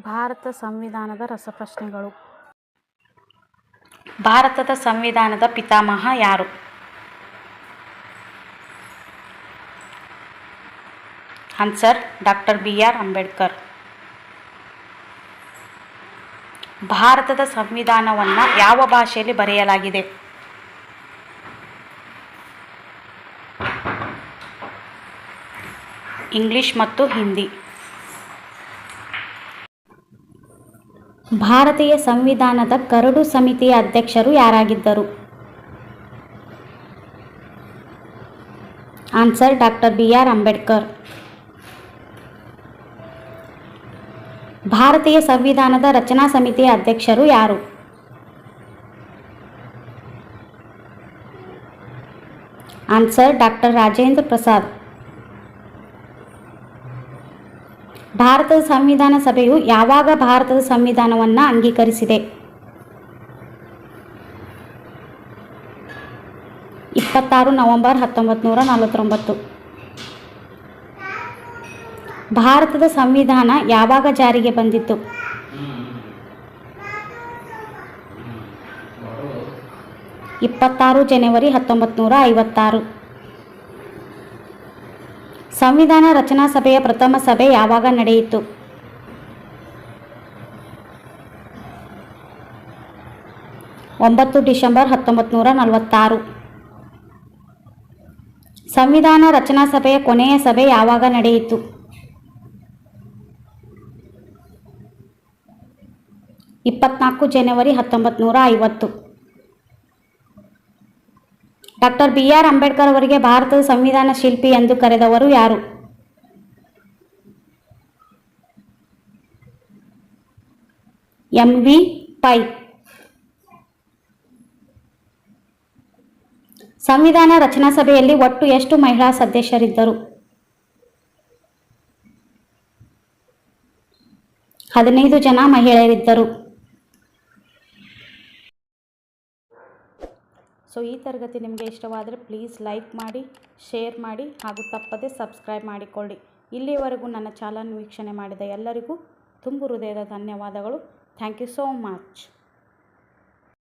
ಭಾರತ ಸಂವಿಧಾನದ ರಸಪ್ರಶ್ನೆಗಳು. ಭಾರತದ ಸಂವಿಧಾನದ ಪಿತಾಮಹ ಯಾರು? Answer doctor B R Ambedkar. ಭಾರತದ ಸಂವಿಧಾನವನ್ನು ಯಾವ ಭಾಷೆಯಲ್ಲಿ ಬರೆಯಲಾಗಿದೆ? ಇಂಗ್ಲಿಷ್ ಮತ್ತು ಹಿಂದಿ ಭಾರತೀಯ ಸಂವಿಧಾನದ ಕರಡು ಸಮಿತಿಯ ಅಧ್ಯಕ್ಷರು ಯಾರಾಗಿದ್ದರು? Answer doctor B R Ambedkar. ಭಾರತೀಯ ಸಂವಿಧಾನದ ರಚನಾ ಸಮಿತಿಯ ಅಧ್ಯಕ್ಷರು ಯಾರು? Answer doctor Rajendra Prasad. ಭಾರತದ ಸಂವಿಧಾನ ಸಭೆಯು ಯಾವಾಗ ಭಾರತದ ಸಂವಿಧಾನವನ್ನು ಅಂಗೀಕರಿಸಿದೆ? ಇಪ್ಪತ್ತಾರು ನವೆಂಬರ್ ಹತ್ತೊಂಬತ್ತು ನಲವತ್ತೊಂಬತ್ತು. ಭಾರತದ ಸಂವಿಧಾನ ಯಾವಾಗ ಜಾರಿಗೆ ಬಂದಿತ್ತು? ಇಪ್ಪತ್ತಾರು ಜನವರಿ ಹತ್ತೊಂಬತ್ತು ನೂರ ಐವತ್ತಾರು. ಸಂವಿಧಾನ ರಚನಾ ಸಭೆಯ ಪ್ರಥಮ ಸಭೆ ಯಾವಾಗ ನಡೆಯಿತು? ಒಂಬತ್ತು ಡಿಸೆಂಬರ್ ಹತ್ತೊಂಬತ್ತು ನೂರ ನಲವತ್ತಾರು. ಸಂವಿಧಾನ ರಚನಾ ಸಭೆಯ ಕೊನೆಯ ಸಭೆ ಯಾವಾಗ ನಡೆಯಿತು? ಇಪ್ಪತ್ನಾಲ್ಕು ಜನವರಿ ಹತ್ತೊಂಬತ್ತು ನೂರ ಐವತ್ತು. ಡಾಕ್ಟರ್ ಬಿ ಆರ್ ಅಂಬೇಡ್ಕರ್ ಅವರಿಗೆ ಭಾರತದ ಸಂವಿಧಾನ ಶಿಲ್ಪಿ ಎಂದು ಕರೆದವರು ಯಾರು? M V Pai. ಸಂವಿಧಾನ ರಚನಾ ಸಭೆಯಲ್ಲಿ ಒಟ್ಟು ಎಷ್ಟು ಮಹಿಳಾ ಸದಸ್ಯರಿದ್ದರು? ಹದಿನೈದು ಜನ ಮಹಿಳೆಯರಿದ್ದರು. ಸೊ ಈ ತರಗತಿ ನಿಮಗೆ ಇಷ್ಟವಾದರೆ ಪ್ಲೀಸ್ ಲೈಕ್ ಮಾಡಿ, ಶೇರ್ ಮಾಡಿ ಹಾಗೂ ತಪ್ಪದೆ ಸಬ್ಸ್ಕ್ರೈಬ್ ಮಾಡಿಕೊಳ್ಳಿ. ಇಲ್ಲಿಯವರೆಗೂ ನನ್ನ ಚಾನಲ್ ವೀಕ್ಷಣೆ ಮಾಡಿದ ಎಲ್ಲರಿಗೂ ತುಂಬು ಹೃದಯದ ಧನ್ಯವಾದಗಳು. Thank you so much.